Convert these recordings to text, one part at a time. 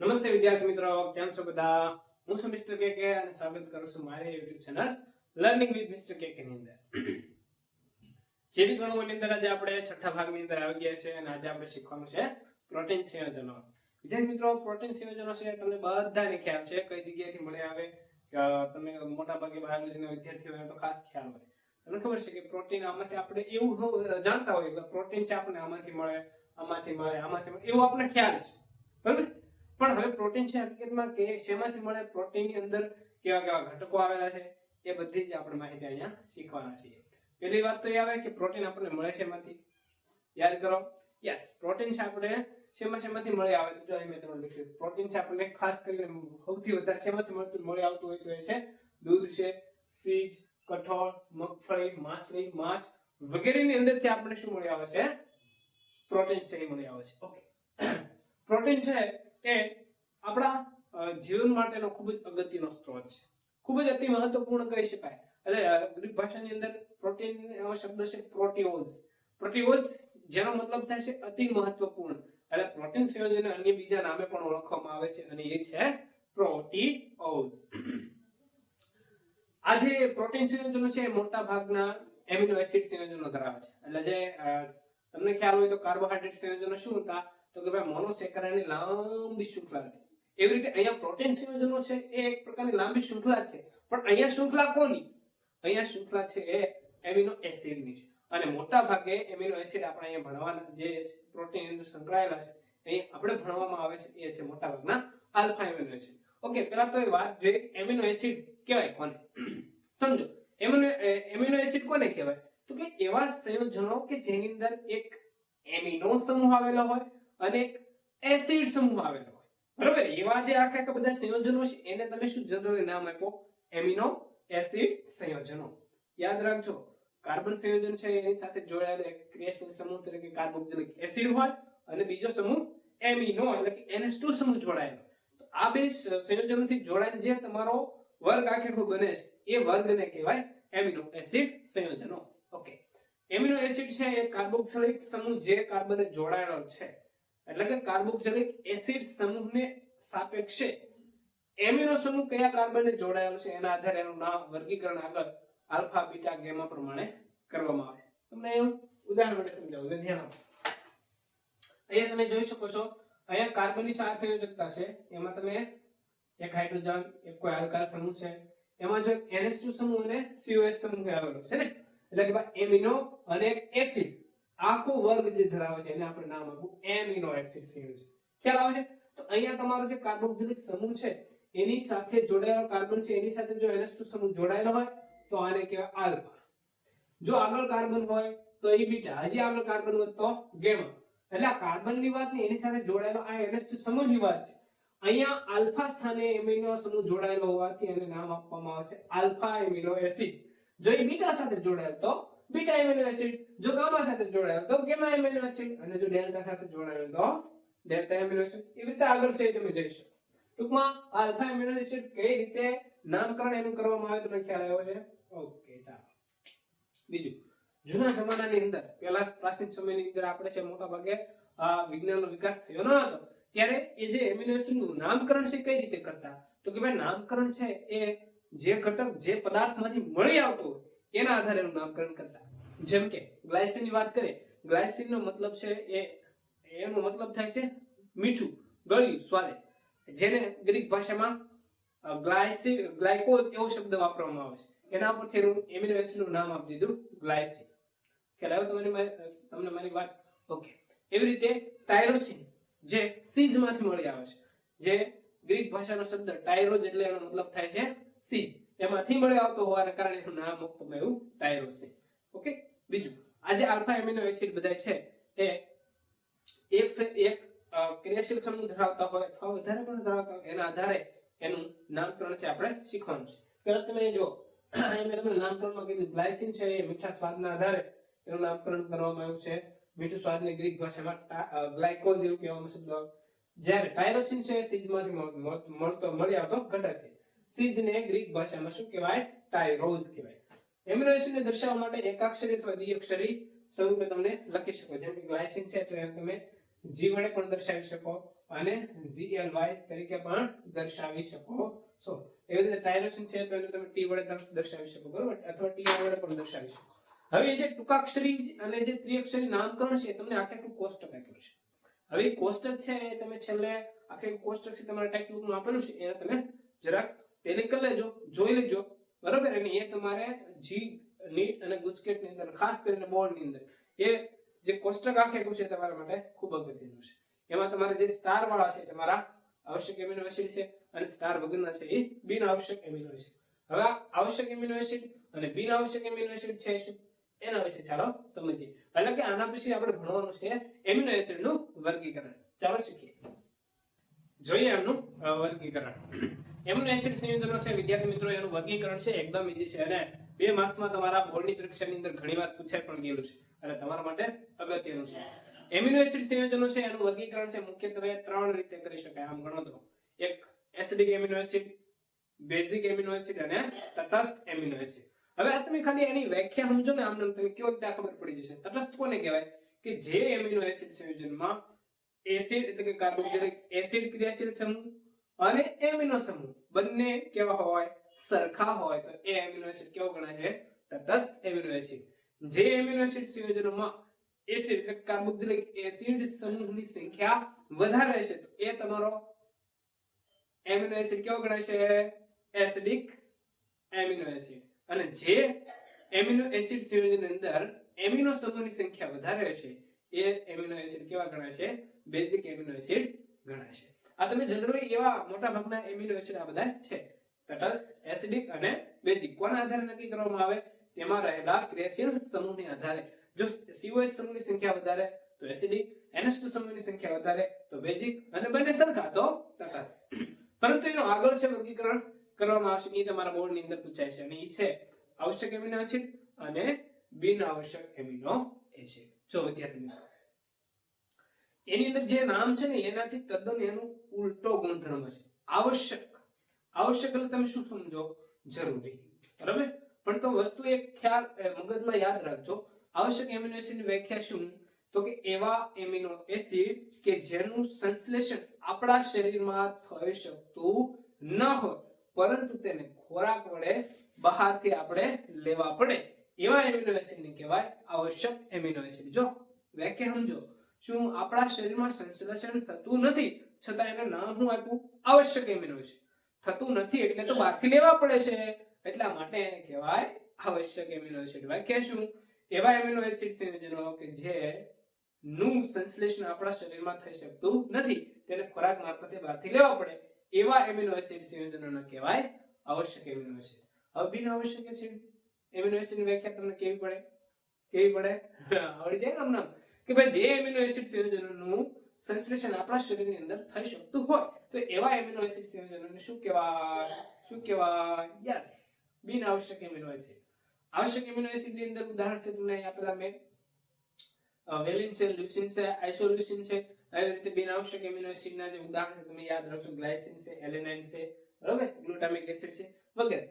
નમસ્તે વિદ્યાર્થી મિત્રો, કેમ છો બધા? હું છું મિસ્ટર કે અને સ્વાગત કરું છું મારી YouTube channel learning with mister K ની અંદર. જેવી ગણોની અંદર આજે આપણે છઠ્ઠા ભાગની અંદર આવી ગયા છે અને આજે આપણે શીખવાનું છે પ્રોટીન સંયોજનો. વિદ્યાર્થી મિત્રો, પ્રોટીન સંયોજનો છે, તમને બધાને ખ્યાલ છે, કઈ જગ્યાએથી મળે આવે તમે મોટા ભાગે બાયોલોજીના વિદ્યાર્થીઓ હોય તો ખાસ ખ્યાલ હોય. તમને ખબર છે કે પ્રોટીન આમાંથી આપણે એવું જાણતા હોય પ્રોટીન છે આપણને આમાંથી મળે આમાંથી મળે આમાંથી મળે, એવું આપણને ખ્યાલ છે. બરાબર? પણ હવે પ્રોટીન છે હકીકતમાં કે શેમાંથી મળે? પ્રોટીનની અંદર કેવા કેવા ઘટકો આવેલા છે? એ બધી જ આપણે માહિતી અહીંયા શીખવાના છીએ. પહેલી વાત તો એ આવે કે પ્રોટીન આપણને મળે છે એમાંથી યાદ કરો. યસ પ્રોટીન છે આપણે શેમાં શેમાંથી મળી આવે તો મેં તમને લખ્યું. પ્રોટીન છે આપણને ખાસ કરીને સૌથી વધારે શેમાંથી મળતું મળી આવતું હોય તો એ છે દૂધ છે, સીજ, કઠોળ, મગફળી માછલી માંસ વગેરેની અંદરથી આપણને શું મળી આવે છે? પ્રોટીન છે એ મળી આવે છે. ઓકે પ્રોટીન છે એ આપણા જીવન માટેનો ખૂબ જ અગત્યનો સ્ત્રોત છે. ખૂબ જ અતિ મહત્વપૂર્ણ કહી શકાય. એટલે ગ્રીક ભાષાની અંદર પ્રોટીન, એવો શબ્દ છે પ્રોટીઓઝ. પ્રોટીઓઝ, જેનો મતલબ થાય છે અતિ મહત્વપૂર્ણ. એટલે પ્રોટીન સંયોજનને અન્ય બીજા નામે પણ ઓળખવામાં આવે છે અને એ છે પ્રોટીઓઝ. આ જે પ્રોટીન સંયોજનો છે મોટા ભાગના એમિનો એસિડ સંયોજનો ધરાવે છે. એટલે જે તમને ખ્યાલ હોય તો કાર્બોહાઈડ્રેટ સંયોજનો શું હતા? તો કે ભાઈ મોનોસેકરાની લાંબી શૃંખલા હતી. એવી રીતે અહીંયા પ્રોટીન સંયોજનો છે એ એક પ્રકારની લાંબી શૃંખલા છે. પણ અહીંયા શૃંખલા કોની? અહીંયા શૃંખલા છે એ એમિનો એસિડની છે. અને મોટા ભાગે એમિનો એસિડ આપણે અહીંયા ભણવાના જે પ્રોટીન અંદર સંકળાયેલા છે, એ આપણે ભણવામાં આવે છે, એ છે મોટા ભાગના આલ્ફા એમિનો એસિડ. ઓકે, પહેલા તો એ વાત જોઈએ એમિનો એસિડ કહેવાય કોને? સમજો, એમિનો એમિનો એસિડ કોને કહેવાય? તો કે એવા સંયોજનો કે જેની અંદર એક એમિનો સમૂહ આવેલો હોય અને એક એસિડ સમૂહ આવેલો હોય. બરોબર? એવા જે આખા આખા બધા સંયોજનો છે, એને તમે શું જનરલી નામ આપો એમિનો એસિડ સંયોજનો. યાદ રાખજો, કાર્બન સંયોજન છે, એની સાથે જોડાયેલો એક ક્રિયાશીલ સમૂહ તરીકે કાર્બોક્સિલિક એસિડ હોય, અને બીજો સમૂહ એમિનો એટલે કે NH2 સમૂહ જોડાયેલો. તો આ બે સંયોજનોથી જોડાઈને જે તમારો વર્ગ આખેખો બને છે, એ વર્ગને કહેવાય એમિનો એસિડ સંયોજનો. ઓકે એમિનો એસિડ છે, એ કાર્બોક્સિલિક સમૂહ જે કાર્બને જોડાયેલો છે એટલે કે કાર્બોક્સિલિક એસિડ સમૂહને સાપેક્ષે એમિનો સમૂહ કયા કાર્બનને જોડાયેલો છે એના આધારે એનું નામ વર્ગીકરણ આગળ આલ્ફા, બીટા, ગેમા પ્રમાણે કરવામાં આવે. છે તમને એવું ઉદાહરણ માટે સમજાવું ધ્યાન આપો. અહીંયા તમે જોઈ શકો છો, અહીંયા કાર્બનની ચાર સંયોજકતા છે. એમાં તમે એક હાઇડ્રોજન, એક કોઈ આલ્કાઇલ સમૂહ છે. એમાં જો NH2 સમૂહ અને COH સમૂહ આવેલો છે ને? એટલે કે એમિનો અને એસિડ આખો વર્ગ જે ધરાવે છે એને આપણે નામ આપવું એમિનો એસિડ સંયોજન ખ્યાલ આવે છે? તો અહીંયા તમારો જે કાર્બોક્સિલિક સમૂહ છે, એની સાથે જોડાયેલો કાર્બન છે, એની સાથે જો NH2 સમૂહ જોડાયેલો હોય, તો આને કહેવાય આલ્ફા જો આગળ કાર્બન હોય, તો એ બીટા હજી આગળ કાર્બન હોય, તો ગેમા એટલે આ કાર્બનની વાત ને એની સાથે જોડાયેલો આ NH2 સમૂહની વાત છે. અહીંયા આલ્ફા સ્થાને એમિનો સમૂહ જોડાયેલો હોવાથી એને નામ આપવામાં આવે છે આલ્ફા એમિનો એસિડ જો એ બીટા સાથે જોડાયેલો, તો બીટા એમિનો એસિડ જો ગામા સાથે જોડાયો, તો ગેમા એમિનો એસિડ અને જો ડેલ્ટા સાથે જોડાયો, તો ડેલ્ટા એમિનો એસિડ એવી રીતે આગળ છે તમે જોઈ શકો. ટૂંકમાં આલ્ફા એમિનો એસિડ કઈ રીતે નામકરણ એનું કરવામાં આવે તમને ખ્યાલ આવ્યો છે? ઓકે, ચાલો. બીજું, જૂના જમાનાની અંદર, પહેલા પ્રાચીન સમયની અંદર આપણે છે મોટા ભાગે વિજ્ઞાનનો વિકાસ થયો ન હતો, ત્યારે એ જે એમિનો એસિડનું નામકરણ છે કઈ રીતે કરતા? તો કે ભાઈ નામકરણ છે એ જે ઘટક, જે પદાર્થમાંથી મળી આવતો એના આધારે એનું નામકરણ કરતા. જેમ કે ગ્લાયસિનની વાત કરીએ ગ્લાયસિનનો મતલબ છે એ, એનો મતલબ થાય છે મીઠું ગળ્યું સ્વાદે. જેને ગ્રીક ભાષામાં ગ્લાયસી ગ્લાયકોઝ એવો શબ્દ વાપરવામાં આવે છે. એના પરથી એનું એમિનો એસિડનું નામ આપી દીધું ગ્લાયસિન ખ્યાલ આવ્યો તમારી મારી- તમને મારી વાત? ઓકે એવી રીતે ટાયરોસિન જે સીજમાંથી મળી આવે છે. જે ગ્રીક ભાષાનો શબ્દ ટાયરોજ એટલે એનો મતલબ થાય છે સીજ. એમાંથી મળી આવતો હોવાને કારણે એનું નામ આપવામાં આવ્યું ટાયરોસિન ઓકે? બીજું, આજે આલ્ફા એમિનો એસિડ બધા છે એ એક સે એક ક્રિયાશીલ સમૂહ ધરાવતા હોય અથવા વધારે પણ ધરાવતા હોય, એના આધારે એનું નામકરણ છે આપણે શીખવાનું છે. પહેલા તમે જો મેં તમને નામકરણમાં કીધું, ગ્લાયસિન છે એ મીઠા સ્વાદના આધારે એનું નામકરણ કરવામાં આવ્યું છે. મીઠું સ્વાદને ગ્રીક ભાષામાં ગ્લાયકોઝ એવું કહેવામાં આવે. જ્યારે ટાયરોસિન છે સીજમાંથી મળ- મળ- મળતો, મળી આવતો ઘટક છે. સીજને ગ્રીક ભાષામાં શું કહેવાય? ટાયરોઝ કહેવાય. એમિનો દર્શાવવા માટે એકાક્ષરી અથવા દ્વિઅક્ષરી સ્વરૂપે તમને લખી શકો. જેમ કે ગ્લાયસિન છે તો એને તમે જી વડે પણ દર્શાવી શકો અને GLY તરીકે પણ દર્શાવી શકો. છો એવી રીતે ટાયરોસિન છે, તો એને તમે ટી વડે દર્શાવી શકો, બરોબર? અથવા TR વડે પણ દર્શાવી શકો. હવે જે ટૂંકાક્ષરી અને જે ત્રિઅક્ષરી નામકરણ છે તમને આખે આખું કોષ્ટક આપ્યું છે. હવે કોષ્ટક છે તમે છેલ્લે આખું કોષ્ટક છે, તમારા ટેક્સ્ટ બુકમાં આપેલું છે, એને તમે જરાક કરી લેજો, જોઈ લેજો. બરોબર? અને એ તમારે જી, નીટ અને ગુજકેટની અંદર, ખાસ કરીને બોર્ડની અંદર, એ જે કોષ્ટક આખે છે તમારા માટે ખૂબ અગત્યનું છે. એમાં તમારે જે સ્ટાર વાળા છે, તમારા આવશ્યક એમિનો એસિડ છે અને સ્ટાર વગરના છે, એ બિન આવશ્યક એમિનો એસિડ હવે આવશ્યક એમિનો એસિડ અને બિન આવશ્યક એમિનો એસિડ છે એના વિશે ચાલો સમજીએ. એટલે કે આના પછી આપણે ભણવાનું છે એમિનો એસિડનું વર્ગીકરણ. ચાલો શીખીએ. જોઈએ એમનું વર્ગીકરણ. એમિનો એસિડ સંયોજનો છે, વિદ્યાર્થી મિત્રો, એનું વર્ગીકરણ છે, એકદમ ઈઝી છે. અને બે માર્ક્સમાં તમારા બોર્ડની પરીક્ષાની અંદર ઘણીવાર પૂછાઈ પણ ગયેલું છે. અને તમારા માટે અગત્યનું છે. એમિનો એસિડ સંયોજનો છે, એનું વર્ગીકરણ છે, મુખ્યત્વે ત્રણ રીતે કરી શકાય. આમ ગણો તો. એક acidic amino acid basic amino acid અને તટસ્થ એમિનો એસિડ હવે આ તમે ખાલી એની વ્યાખ્યા સમજો ને આમ તમે કેવો ત્યાં ખબર પડી જશે. તટસ્થ કોને કહેવાય? કે જે એમિનો એસિડ સંયોજનમાં એસિડ એટલે કે કાર્બોક્સિલિક એસિડ ક્રિયાશીલ સમૂહ અને એમિનો સમૂહ. બંને કેવા હોય? સરખા હોય. તો એ એમિનો એસિડ કેવો ગણાય છે? તટસ્થ એમિનો એસિડ જે એમિનો એસિડ સંયોજનોમાં એસિડ એટલે કાર્બોક્સિલિક એસિડ સમૂહની સંખ્યા વધારે છે, તો એ તમારો એમિનો એસિડ કેવો ગણાય છે? એસિડિક એમિનો એસિડ અને જે એમિનો એસિડ સંયોજનની અંદર એમિનો સમૂહની સંખ્યા વધારે છે, એ એમિનો એસિડ કેવા ગણાય છે? બેઝિક એમિનો એસિડ ગણાય છે. આ તમે જનરલી એવા મોટા ભાગના એમિનો એસિડ આ બધા છે. તટસ્થ એસિડિક અને બેઝિક કોના આધારે નક્કી કરવામાં આવે? તેમાં રહેલા ક્રિયાશીલ સમૂહને આધારે. જો COH સમૂહની સંખ્યા વધારે, તો એસિડિક NH2 સમૂહની સંખ્યા વધારે, તો બેઝિક અને બંને સરખા, તો તટસ્થ. પરંતુ એનો આગળ છે વર્ગીકરણ કરવામાં આવશે. એ તમારા બોર્ડની અંદર પૂછાય છે. અને એ છે આવશ્યક એમિનો એસિડ અને બિન આવશ્યક એમિનો એસિડ જો વિદ્યાર્થી મિત્રો એની અંદર જે નામ છે ને, એનાથી તદ્દન એનું ઉલટો ગુણધર્મ છે. આવશ્યક. આવશ્યક એટલે તમે શું સમજો? જરૂરી. બરાબર? પણ તો વસ્તુ એક ખ્યાલ મગજમાં યાદ રાખજો. આવશ્યક એમિનો એસિડની વ્યાખ્યા શું? તો કે એવા એમિનો એસિડ કે જેનું સંશ્લેષણ આપણા શરીરમાં થઈ શકતું ન હોય, પરંતુ તેને ખોરાક વડે બહારથી આપણે લેવા પડે. એવા એમિનો એસિડને કહેવાય આવશ્યક એમિનો એસિડ જો, વ્યાખ્યા સમજો. શું આપણા શરીરમાં સંશ્લેષણ થતું નથી, છતાં એને નામ હું આપ્યું આવશ્યક એમિનો છે. થતું નથી એટલે તો બહારથી લેવા પડે છે. એટલા માટે એને કહેવાય આવશ્યક એમિનો એસિડ વ્યાખ્યા શું એવા એમિનો એસિડ સંયોજનો કે જે નું સંશ્લેષણ આપણા શરીરમાં થઈ શકતું નથી, તેને ખોરાક મારફતે બહારથી લેવા પડે. એવા એમિનો એસિડ સંયોજનોને કહેવાય આવશ્યક એમિનો એસિડ હવે બિન આવશ્યક એસિડ એમિનો એસિડની વ્યાખ્યા તમને કેવી પડે? કેવી પડે? આવડી જાય ને હમણાં? કે ભાઈ જે એમિનો એસિડ સંયોજનોનું સંશ્લેષણ આપણા શરીરની અંદર થઈ શકતું હોય, તો એવા એમિનો એસિડ સંયોજનોને શું કહેવાય? શું કહેવાય? યસ બિન આવશ્યક એમિનો એસિડ આવશ્યક એમિનો એસિડની અંદર ઉદાહરણ છે તમને અહીંયા પેલા મેં વેલિન છે, લ્યુસિન છે, આઇસોલ્યુસિન છે. આવી રીતે બિન આવશ્યક એમિનો એસિડના જે ઉદાહરણ છે, તમે યાદ રાખજો, ગ્લાયસિન છે, એલેનાઇન છે, બરાબર? ગ્લુટામિક એસિડ છે. વગેરે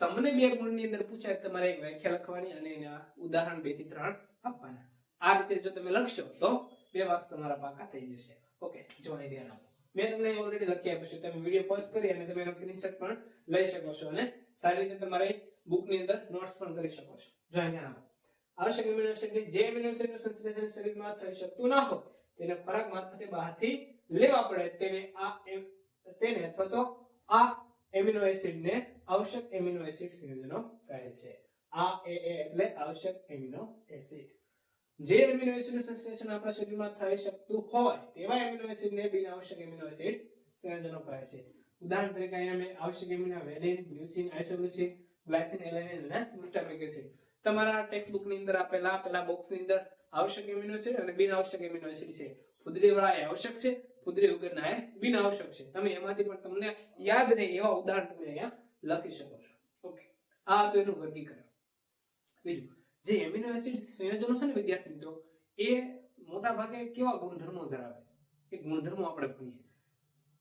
તમને બે ગુણની અંદર પૂછાય તમારે એક વ્યાખ્યા લખવાની અને એના ઉદાહરણ બેથી ત્રણ આપવાના. આ રીતે જો તમે લખશો, તો બે માર્ક્સ તમારા પાકા થઈ જશે. ઓકે જો અહીં ધ્યાન આપો મેં તમને ઓલરેડી લખી આપ્યું છે, તમે વીડિયો પોઝ કરી અને તમે એનો સ્ક્રીનશોટ પણ લઈ શકો છો અને સારી રીતે તમારી બુકની અંદર નોટ્સ પણ કરી શકો છો. જો અહીં ધ્યાન આપો આવશ્યક એમિનો એસિડની જે એમિનો એસિડનું સંશ્લેષણ શરીરમાં થઈ શકતું ના હોય, તેને ખોરાક મારફતે બહારથી લેવા પડે, તેને આ એમ- તેને અથવા તો આ એમિનો એસિડને આવશ્યક એમિનો એસિડ સંયોજનો કહે છે. આ એ એ એટલે આવશ્યક એમિનો એસિડ જે એમિનો એસિડનું સંશ્લેષણ આપણા શરીરમાં થઈ શકતું હોય, તેવા એમિનો એસિડને બિન આવશ્યક એમિનો એસિડ સંયોજનો કહે છે. ઉદાહરણ તરીકે અહીંયા મેં આવશ્યક એમિનો વેલિન લ્યુસિન આઇસોલ્યુસિન ગ્લાયસિન એલાનિન અને ગ્લુટામિક એસિડ તમારા ટેક્સ્ટ બુકની અંદર આપેલા પેલા બોક્સની અંદર આવશ્યક એમિનો એસિડ અને બિન આવશ્યક એમિનો એસિડ છે. ફુદરી વાળા એ આવશ્યક છે ફુદરી વગરના એ બિન આવશ્યક છે. તમે એમાંથી પણ તમને યાદ રહે એવા ઉદાહરણ તમે અહીંયા લખી શકો છો. ઓકે આ હતું એનું વર્ગીકરણ. બીજું. જે એમિનો એસિડ સંયોજનો છે ને વિદ્યાર્થી મિત્રો, એ મોટા ભાગે કેવા ગુણધર્મો ધરાવે? એ ગુણધર્મો આપણે ભણીએ.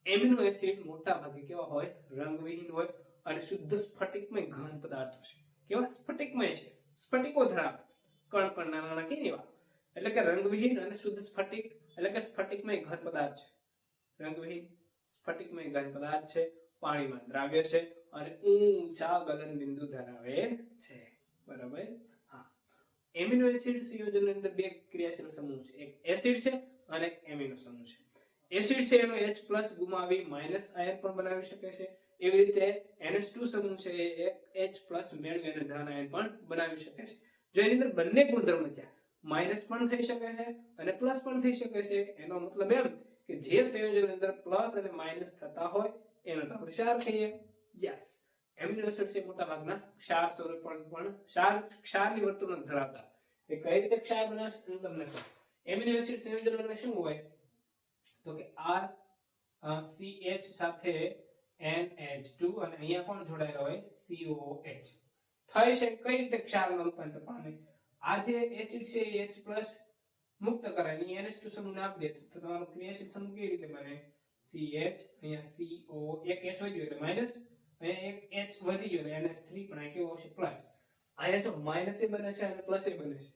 એમિનો એસિડ મોટા ભાગે કેવા હોય? રંગવિહીન હોય અને શુદ્ધ સ્ફટિકમય ઘન પદાર્થો છે. કેવા? સ્ફટિકમય છે. સ્ફટિકો ધરાવે. કણ કણ નાના નાના કે એવા એટલે કે રંગવિહીન અને શુદ્ધ સ્ફટિક, એટલે કે સ્ફટિકમય ઘન પદાર્થ છે. રંગવિહીન, સ્ફટિકમય ઘન પદાર્થ છે. પાણીમાં દ્રાવ્ય છે અને ઊંચા ગલન બિંદુ ધરાવે છે. બરાબર? એમિનો એસિડ સંયોજનની અંદર બે ક્રિયાશીલ સમૂહ છે. એક એસિડ છે અને એમિનો સમૂહ છે. એસિડ છે એનો H+ ગુમાવી માઇનસ આયન પણ બનાવી શકે છે. એવી રીતે NH2 સમૂહ છે એ એક H+ અને ધન આયન પણ બનાવી શકે છે. જો એની અંદર બંને ગુણધર્મ થયા માઇનસ પણ થઈ શકે છે અને પ્લસ પણ થઈ શકે છે. એનો મતલબ એમ કે જે સંયોજન અંદર પ્લસ અને માઇનસ થતા હોય, એનો આપણે ચાર કહીએ. યસ એમિનો એસિડ છે મોટા ભાગના ક્ષાર સ્વરૂપ પણ પણ ક્ષાર ક્ષારની વર્તણૂક ધરાવતા. એ કઈ રીતે ક્ષાર બનાવશે હું તમને કહું. એમિનો એસિડ સંયોજનોને શું હોય? તો કે R CH સાથે NH2 અને અહીંયા કોણ જોડાયેલા હોય? COH થઈ છે કઈ રીતે ક્ષારમાં રૂપાંતર પામે? આ જે એસિડ છે એચ H+ મુક્ત કરે અને NH2 સમૂહને આપી દે. તો તમારો ક્રિયાશીલ સમૂહ કેવી રીતે બને? CH અહીંયા CO એક H હોય એટલે માઇનસ એક એચ વધી ગયો એને થ્રી પણ કેવો આવશે પ્લસ અહીંયા જો માઇનસ એ બને છે અને પ્લસ એ બને છે.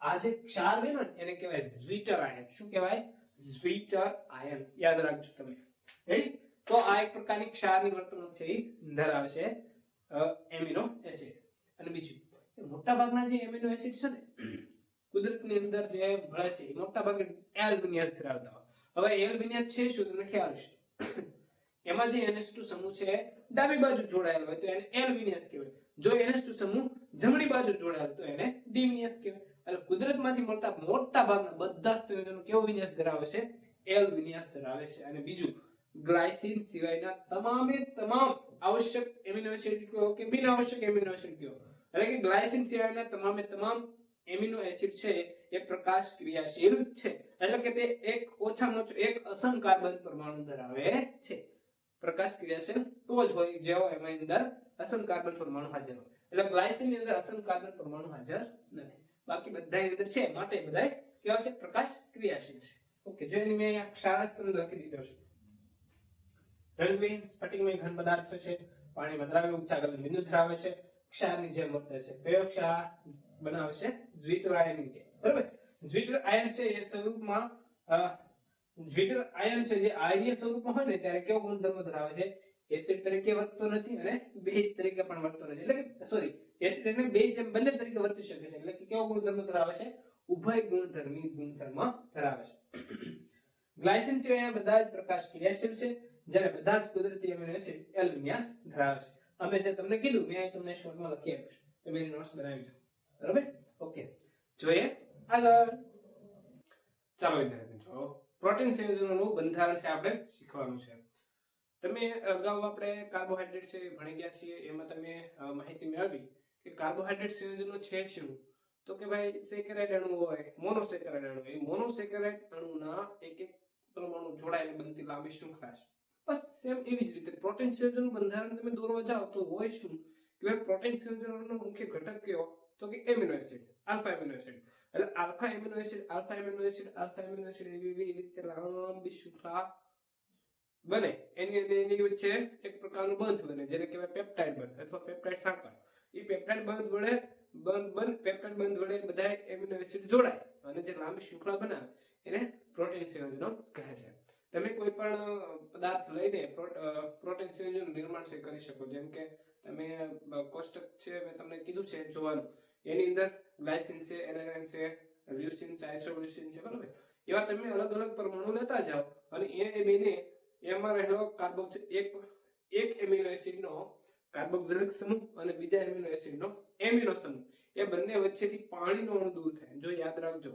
આ જે ક્ષાર બને ને, એને કહેવાય ઝ્વિટર આયન. શું કહેવાય? Zwitterion. યાદ રાખજો તમે. રેડી તો આ એક પ્રકારની ક્ષારની વર્તણૂક છે એ ધરાવે છે એમિનો એસિડ. અને બીજું મોટા ભાગના જે એમિનો એસિડ છે ને, કુદરતની અંદર જે મળે છે, એ મોટા ભાગે એલ વિન્યાસ ધરાવતા હોય. હવે એલ વિન્યાસ છે શું? તમને ખ્યાલ છે એમાં જે NH2 સમૂહ છે, ડાબી બાજુ જોડાયેલો હોય તો એને એલ વિન્યાસ કહેવાય. જો NH2 સમૂહ જમણી બાજુ જોડાયેલો તો એને ડી વિન્યાસ કહેવાય. એટલે કુદરતમાંથી મળતા મોટા ભાગના બધા સંયોજનો કેવો વિન્યાસ ધરાવે છે? એલ વિન્યાસ ધરાવે છે. અને બીજું, ગ્લાયસિન સિવાયના તમામે તમામ આવશ્યક એમિનો એસિડ કયો કે બિન આવશ્યક એમિનો એસિડ કયો? એટલે કે ગ્લાયસિન સિવાયના તમામે તમામ એમિનો એસિડ છે, એ પ્રકાશ ક્રિયાશીલ છે. એટલે કે તે એક ઓછામાં ઓછું એક અસંકાર્બન પરમાણુ ધરાવે છે. પ્રકાશ ક્રિયાશીલ જ હોય જેવો એમાં અંદર અસમ કાર્બન પરમાણુ હાજર હોય. એટલે ગ્લાયસિનની અંદર અસમ કાર્બન પરમાણુ હાજર નથી. બાકી બધા અંદર છે માટે બધા કેવા છે, પ્રકાશ ક્રિયાશીલ છે. ઓકે, જો એની મેં અહીંયા ક્ષારસ લખી દીધો છે. રંગવિહીન સ્ફટિકમય ઘન પદાર્થો છે પાણીમાં દ્રાવ્ય ઉચ્ચા ગલન બિંદુ ધરાવે છે. ક્ષારની જેમ વર્તે છે. કયો ક્ષાર બનાવે છે? દ્વિત્ર આયનની જેમ. બરાબર? દ્વિત્ર આયન છે એ સ્વરૂપમાં અ, આયન છે જે આયનીય સ્વરૂપમાં હોય ને ત્યારે કેવો ગુણધર્મ ધરાવે છે? એસિડ તરીકે વર્તતો નથી અને બેઝ તરીકે પણ વર્તતો નથી. એટલે કે સોરી એસિડ અને બેઝ એમ બંને તરીકે વર્તી શકે છે. એટલે કે કેવો ગુણધર્મ ધરાવે છે? ઉભય ગુણધર્મી ગુણધર્મ ધરાવે છે. ગ્લાયસિન સિવાયના બધા જ પ્રકાશ ક્રિયાશીલ છે જ્યારે બધા જ કુદરતી એમિનો એસિડ એલ ધરાવે છે. અમે જે તમને કીધું મેં તમને શોર્ટમાં લખી આપ્યું છે. તમે નોટ્સ બનાવી દો બરાબર? ઓકે. જોઈએ આગળ. ચાલો વિદ્યાર્થી મિત્રો. પ્રોટીન સંયોજનોનું બંધારણ છે, આપણે શીખવાનું છે. તમે અગાઉ આપણે કાર્બોહાઈડ્રેટ છે ભણી ગયા છીએ, એમાં તમે માહિતી મેળવી કે કાર્બોહાઈડ્રેટ સંયોજનો છે શું? તો કે ભાઈ સેકેરાઇડ અણુ હોય, મોનોસેકેરાઇડ અણુ એ મોનોસેકેરાઇડ અણુના એક એક પરમાણુ જોડાયેલી બનતી લાંબી શૃંખલા છે. બસ સેમ એવી જ રીતે પ્રોટીન સંયોજનનું બંધારણ તમે દોરવા જાઓ તો હોય શું? કે ભાઈ પ્રોટીન સંયોજનોનો મુખ્ય ઘટક કયો? તો કે amino acid, alpha amino acid. એટલે alpha amino acid alpha amino acid alpha amino acid એવી રીતે લાંબી શૃંખલા બને એની અને એની વચ્ચે એક પ્રકારનું બંધ બને જેને કહેવાય પેપ્ટાઇડ બંધ અથવા પેપ્ટાઇડ સાંકળ એ પેપ્ટાઇડ બંધ વડે બંધ બંધ પેપ્ટાઇડ બંધ વડે બધા એમિનો એસિડ જોડાય અને જે લાંબી શૃંખલા બનાવે એને પ્રોટીન સંયોજનો કહે છે તમે કોઈ પણ પદાર્થ લઈને પ્રોટીન સંયોજનનું નિર્માણ છે કરી શકો જેમ કે તમે કોષ્ટક છે મેં તમને કીધું છે જોવાનું એની અંદર ગ્લાયસિન છે એલેનાઇન છે લ્યુસિન છે આઇસોલ્યુસિન છે, બરાબર? એવા તમે અલગ અલગ પરમાણુ લેતા જાઓ અને એ બેને એમાં રહેલો કાર્બોક્સ એક એક એમિનો એસિડનો કાર્બોક્સિલિક સમૂહ અને બીજા એમિનો એસિડનો એમિનો સમૂહ. એ બંને વચ્ચેથી પાણીનો અણુ દૂર થાય. જો યાદ રાખજો,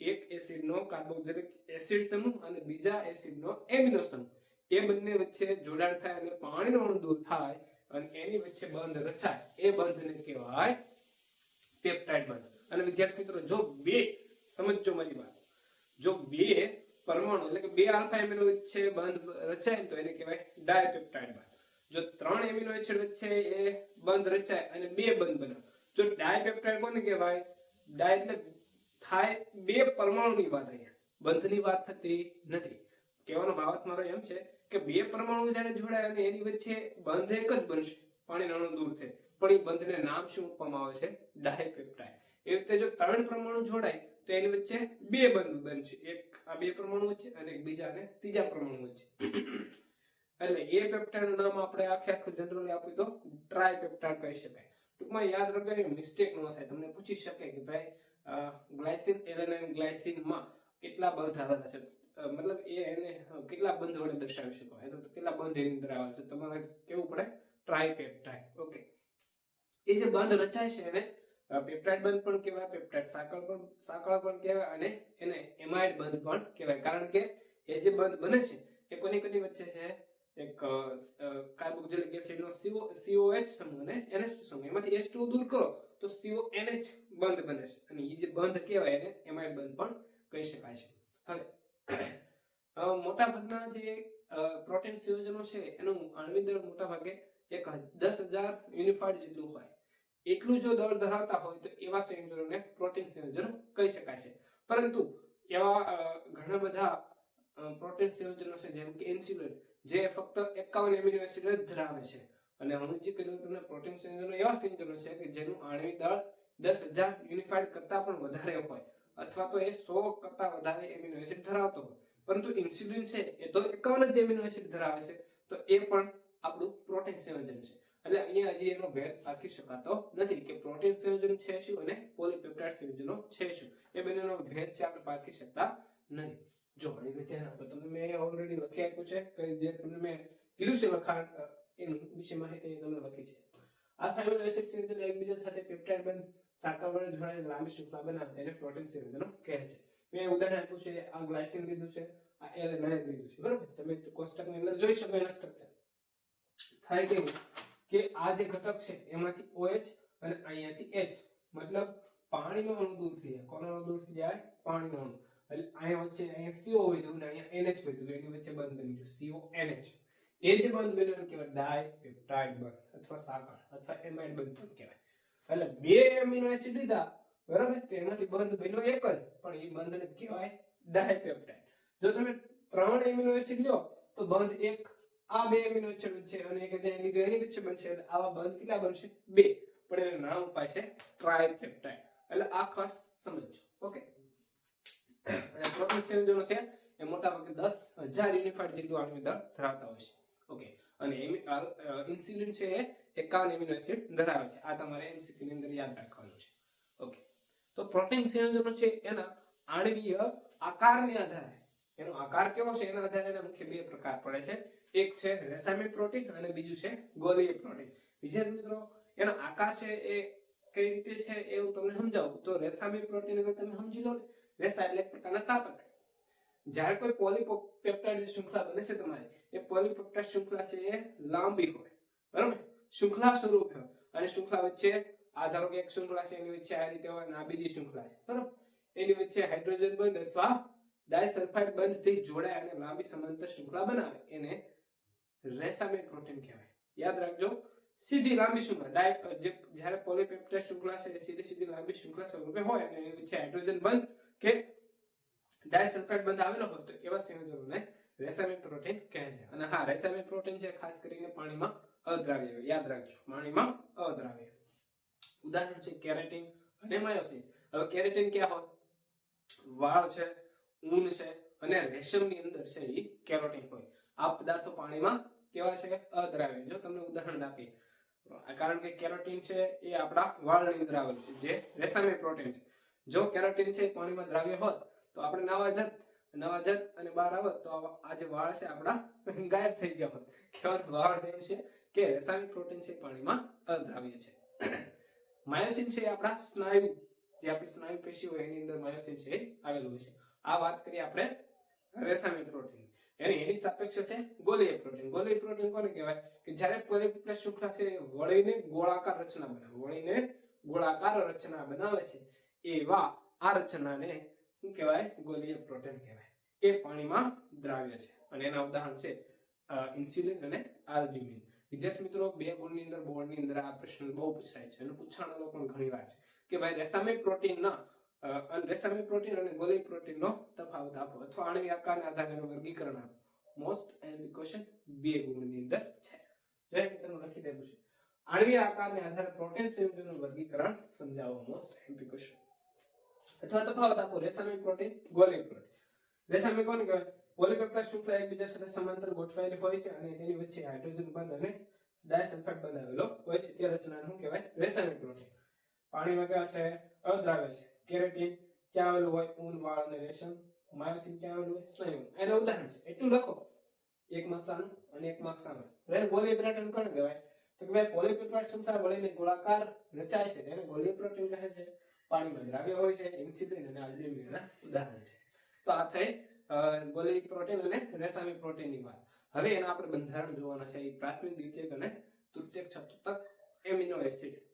એક એસિડનો કાર્બોક્સિલિક એસિડ સમૂહ અને બીજા એસિડનો એમિનો સમૂહ. એ બંને વચ્ચે જોડાણ થાય અને પાણીનો અણુ દૂર થાય અને એની વચ્ચે બંધ રચાય. એ બંધને કહેવાય પેપ્ટાઇડ બને. અને વિદ્યાર્થી મિત્રો, જો બે, સમજો મારી વાત. જો બે પરમાણુ, એટલે કે બે આલ્ફા એમિનો વચ્ચે બંધ રચાય તો એને કહેવાય ડાયપેપ્ટાઇડ બંધ જો ત્રણ એમિનો એસિડ વચ્ચે એ બંધ રચાય અને બે બંધ બને. જો ડાયપેપ્ટાઇડ કોને કહેવાય? ડાય એટલે થાય બે પરમાણુની વાત અહીંયા. બંધની વાત થતી નથી. કહેવાનો ભાવાર્થ મારો એમ છે કે બે પરમાણુ જ્યારે જોડાય અને એની વચ્ચે બંધ એક જ બનશે. પાણીનો અણુ દૂર થાય. પણ એ બંધને નામ શું આપવામાં આવે છે? ડાયપેપ્ટાઇડ. એ રીતે જો ત્રણ પરમાણુ જોડાય, તો એની વચ્ચે બે બંધ બનશે. એક આ બે પરમાણુ છે અને એક બીજા અને ત્રીજા પરમાણુ છે એટલે એ પેપ્ટાઈડનું નામ આપણે આખે આખું જનરલી આપી દો ટ્રાય પેપ્ટાઇડ કહી શકાય. ટૂંકમાં યાદ રાખજો મિસ્ટેક ન થાય. તમને પૂછી શકે કે ભાઈ ગ્લાયસિન એલેનાઇન ગ્લાયસિનમાં કેટલા બંધ આવેલા છે? મતલબ એ એને કેટલા બંધ વડે દર્શાવી શકો? એ તો કેટલા બંધ એની અંદર આવે છે? તમારે કેવું પડે? Try peptide okay. એ જે બંધ રચાય છે એને પેપ્ટાઇડ બંધ પણ કહેવાય, પેપ્ટાઇડ સાંકળ પણ સાંકળ પણ કહેવાય અને એને એમાઇડ બંધ પણ કહેવાય. કારણ કે એ જે બંધ બને છે, એ કોની કોની વચ્ચે છે? એક કાર્બોક્સિલિક એસિડ નો CO COH સમૂહ અને એનએચ સમૂહ. એમાંથી H2 દૂર કરો, તો સીઓ એનએચ બંધ બને છે. અને એ જે બંધ કહેવાય એને એમાઇડ બંધ પણ કહી શકાય છે. હવે મોટા ભાગના જે પ્રોટીન સંયોજનો છે, એનું આણ્વિક દળ મોટા ભાગે એક દસ હજાર યુનિફાઈડ જેટલું હોય. એટલું જો દળ ધરાવતા હોય તો એવા સંયોજનોને પ્રોટીન સંયોજનો કહી શકાય છે. પરંતુ એવા ઘણા બધા પ્રોટીન સંયોજનો છે, જેમ કે ઇન્સ્યુલિન જે ફક્ત એકાવન એમિનો એસિડ જ ધરાવે છે. અને હું કીધું તમને પ્રોટીન સંયોજનો એવા સંયોજનો છે કે જેનું આણવી દળ દસ હજાર યુનિફાઈડ કરતા પણ વધારે હોય. અથવા તો એ સો કરતા વધારે એમિનો એસિડ ધરાવતો હોય. પરંતુ ઇન્સ્યુલિન છે એ તો એકાવન જ એમિનો એસિડ ધરાવે છે. તો એ પણ આપણું પ્રોટીન સંયોજન છે. એટલે અહીંયા હજી એનો ભેદ આખી શકાતો નથી કે પ્રોટીન સંયોજન છે શું અને પોલીપેપ્ટાઇડ સંયોજનો છે શું. એ બંનેનો ભેદ છે, આપણે પારખી શકતા નથી. જો હવે ધ્યાન આપો તમને મેં ઓલરેડી લખી આપ્યું છે કે જે તમને મેં કીધું છે લખાણ એની વિશે માહિતી તમને લખી છે. આ ફાઇબર એસિડ સંયોજન એકબીજા સાથે પેપ્ટાઇડ બંધ સાંકળ વડે જોડાઈને લાંબી શૃંખલા બનાવે તેને પ્રોટીન સંયોજનો કહે છે. મેં ઉદાહરણ આપ્યું છે, આ ગ્લાયસિન લીધું છે, આ એલ લીધું છે. બરોબર? તમે કોષ્ટકની અંદર જોઈ શકો એના સ્ટ્રક્ચર થાય કેવું કે આ જે ઘટક છે, એમાંથી OH અને અહીંયાથી H. મતલબ પાણીનો અણુ દૂર થઈ જાય. કોનો અણુ દૂર થઈ જાય? પાણીનો અણુ. એટલે અહીંયા વચ્ચે અહીંયા CO વધ્યું ને અહીંયા NH વધ્યું એની વચ્ચે બંધ બની ગયું CONH એ જે બંધ બન્યો કહેવાય ડાયપેપ્ટાઇડ બંધ અથવા સાંકળ અથવા એમાઇડ બંધ પણ કહેવાય. એટલે બે એમિનો એસિડ લીધા, બરાબર? તો એમાંથી બંધ બન્યો એક જ, પણ એ બંધને કહેવાય ડાયપેપ્ટાઇડ. જો તમે ત્રણ એમિનો એસિડ લ્યો તો બંધ એક આ બે એમિનો એસિડ વચ્ચે અને એક જે લીધો એની વચ્ચે બનશે. આવા બંધ બનશે? બે. પણ એનું નામ અપાય છે ટ્રાયપેપ્ટાઇડ એટલે આ ખાસ સમજજો. ઓકે? અને પ્રોટીન સંયોજનો છે, એ મોટા ભાગે દસ હજાર યુનિફાઈડ જેટલું આણ્વિક દળ ધરાવતા હોય છે. ઓકે? અને ઇન્સ્યુલિન છે એ એકાવન એમિનો એસિડ ધરાવે છે. આ તમારે એમસીક્યુ ની અંદર યાદ રાખવાનું છે. ઓકે? તો પ્રોટીન સંયોજનો છે, એના આણ્વીય આકારને આધારે. એનો આકાર કેવો છે? એના આધારે એના મુખ્ય બે પ્રકાર પડે છે. એક છે રેસામિક પ્રોટીન અને બીજું છે ગોલીય પ્રોટીન વિદ્યાર્થી મિત્રો, એનો આકાર છે એ કઈ રીતે છે એ હું તમને સમજાવું. તો રેસામિક પ્રોટીન એટલે તમે સમજી લો રેસા એટલે એક પ્રકારના તાતક જ્યારે કોઈ પોલીપેપ્ટાઇડ શૃંખલા બને છે તમારી, એ પોલીપેપ્ટાઇડ શૃંખલા છે એ લાંબી હોય. બરાબર? શૃંખલા સ્વરૂપ હોય. અને શૃંખલા વચ્ચે, આ ધારો કે એક શૃંખલા છે, એની વચ્ચે આ રીતે હોય અને આ બીજી શૃંખલા છે. બરાબર? એની વચ્ચે હાઇડ્રોજન બંધ અથવા ડાયસલ્ફાઇડ બંધથી જોડાય અને લાંબી સમાંતર શૃંખલા બનાવે. એને રેસામિક પ્રોટીન કહેવાય. યાદ રાખજો, સીધી લાંબી શૃંખલા. ડાયટ જે, જ્યારે પોલીપેપ્ટાઇડ શૃંખલા છે સીધી સીધી લાંબી શૃંખલા સ્વરૂપે હોય અને એની વચ્ચે હાઇડ્રોજન બંધ કે ડાયસલ્ફાઇડ બંધ આવેલો હોય તો એવા સંયોજનોને રેસામિક પ્રોટીન કહે છે. અને હા રેસામિક પ્રોટીન છે, ખાસ કરીને પાણીમાં અદ્રાવ્ય. યાદ રાખજો, પાણીમાં અદ્રાવ્ય. ઉદાહરણ છે, કેરેટીન અને માયોસિન. હવે કેરેટીન ક્યાં હોય? વાળ છે, ઊન છે અને રેશમની અંદર છે એ કેરોટીન હોય. આ પદાર્થો પાણીમાં કેવા છે અદ્રાવ્ય. જો તમને ઉદાહરણ આપીએ કારણ કે કેરોટીન છે એ આપણા વાળની અંદર આવેલું છે, જે રેસામિક પ્રોટીન છે. જો કેરોટીન છે પાણીમાં દ્રાવ્ય હોત, તો આપણે નવા જત નવા જત અને બહાર આવત, તો આ જે વાળ છે આપણા ગાયબ થઈ ગયા હોત. કહેવાનો વાળ થયું છે કે રેસાયણિક પ્રોટીન છે પાણીમાં અદ્રાવ્ય છે. માયોસિન છે આપણા સ્નાયુ, જે આપણી સ્નાયુ પેશી હોય એની અંદર માયોસિન છે આવેલું છે. આ વાત કરીએ આપણે રેસાયણિક પ્રોટીન એની એની સાપેક્ષ છે ગોલીય પ્રોટીન. ગોલીય પ્રોટીન કોને કહેવાય? કે જ્યારે પોલિપ્લેટ શૃંખલા છે વળીને ગોળાકાર રચના બનાવે, વળીને ગોળાકાર રચના બનાવે છે, એવા આ રચનાને શું કહેવાય? ગોલીય પ્રોટીન કહેવાય. એ પાણીમાં દ્રાવ્ય છે. અને એના ઉદાહરણ છે ઇન્સ્યુલિન અને આલ્બ્યુમિન. વિદ્યાર્થી મિત્રો, બે ગુણની અંદર, બોર્ડની અંદર આ પ્રશ્ન બહુ પૂછાય છે અને પૂછાણેલો પણ ઘણી વાર છે. કે ભાઈ રેસામિક પ્રોટીનના રેસામિક પ્રોટીન અને ગોલીય પ્રોટીનનો તફાવત આપો. અથવા આણવી આકારના આધારે એનું વર્ગીકરણ આપો. મોસ્ટ એમ્પી ક્વેશ્ચન બે ગુણની અંદર છે. જોઈએ મિત્રો લખી દેવું છે આણવી આકારને આધારે પ્રોટીન સંયોજનનું વર્ગીકરણ સમજાવો મોસ્ટ એમ્પી ક્વેશ્ચન અથવા તફાવત આપો રેસાયણિક પ્રોટીન ગોલિક પ્રોટીન. રેસાયણિક કોને કહેવાય? પોલીપેપ્ટાઇડ શૃંખલા એકબીજા સાથે સમાંતર ગોઠવાયેલી હોય છે અને તેની વચ્ચે હાઇડ્રોજન બંધ અને ડાયસલ્ફેટ બંધ આવેલો હોય છે. તે રચનાનું કહેવાય? રેસાયણિક પ્રોટીન. પાણીમાં કેવા છે? અદ્રાવ્ય છે. કેરેટીન ક્યાં આવેલું હોય? ઊન, વાળ અને રેશમ. માયોસિન ક્યાં આવેલું હોય? સ્નાયુ એનું ઉદાહરણ છે. એટલું લખો. એક માર્ક્સાનું અને એક માર્ક્સાનું રે પોલીપ્રોટીન કોને કહેવાય? તો કે ભાઈ પોલીપેપ્ટાઇડ શૃંખલા વળીને ગોળાકાર રચાય છે. તેને પોલીપ્રોટીન કહે છે. પાણીમાં દ્રાવ્ય હોય છે, ઇન્સ્યુલિન અને આલ્બ્યુમિનના ઉદાહરણ છે. તો આ થઈ ગોલિક પ્રોટીન અને રેસાયણિક પ્રોટીનની વાત. હવે એના આપણે બંધારણ જોવાના છે. એ પ્રાથમિક, દ્વિતીયક અને તૃતીયક, ચતુર્થક એમિનો એસિડ.